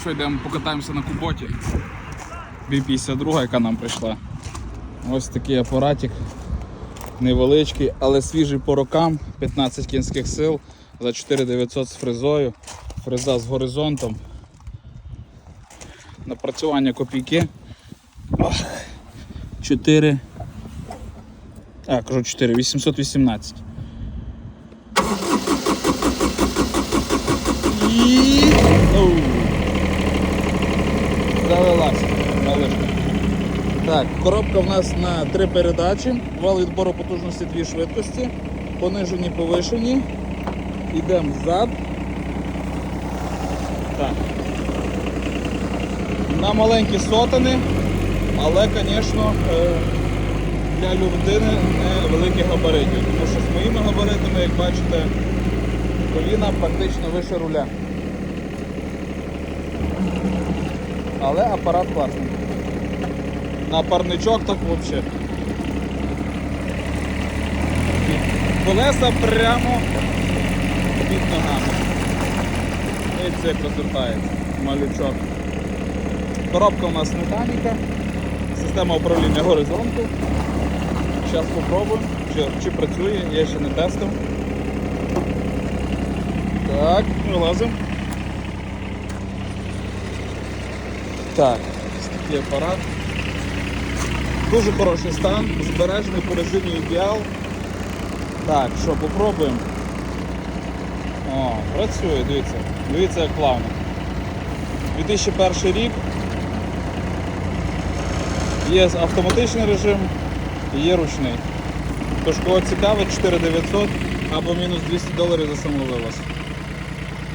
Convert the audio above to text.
Що йдемо покатаємося на куботі. B52, яка нам прийшла. Ось такий апаратик. Невеличкий, але свіжий по рокам. 15 кінських сил за 4900 з фрезою. Фреза з горизонтом. Напрацювання копійки. Ох, 4. А, кажу 4, 818. Так, коробка в нас на три передачі, вал відбору потужності дві швидкості, понижені, повишені. Йдемо взад. Так. На маленькі сотини, але, звісно, е, для людини не великі габаритів. Тому що з моїми габаритами, як бачите, коліна практично вище руля. Але апарат класний. На парничок так взагалі. Колеса прямо під ногами. І це розвертається. Малючок. Коробка у нас механіка, система управління горизонту. Зараз спробуємо, чи, чи працює, я ще не тестив. Так, вилазимо. Так, такий апарат. Дуже хороший стан, збережений по режимі ідеал. Так, що, попробуємо. О, працює, дивіться. Дивіться, як плавно. 2001 рік. Є автоматичний режим і є ручний. Тож, кого цікавить, 4900 або мінус 200 доларів за самовивоз.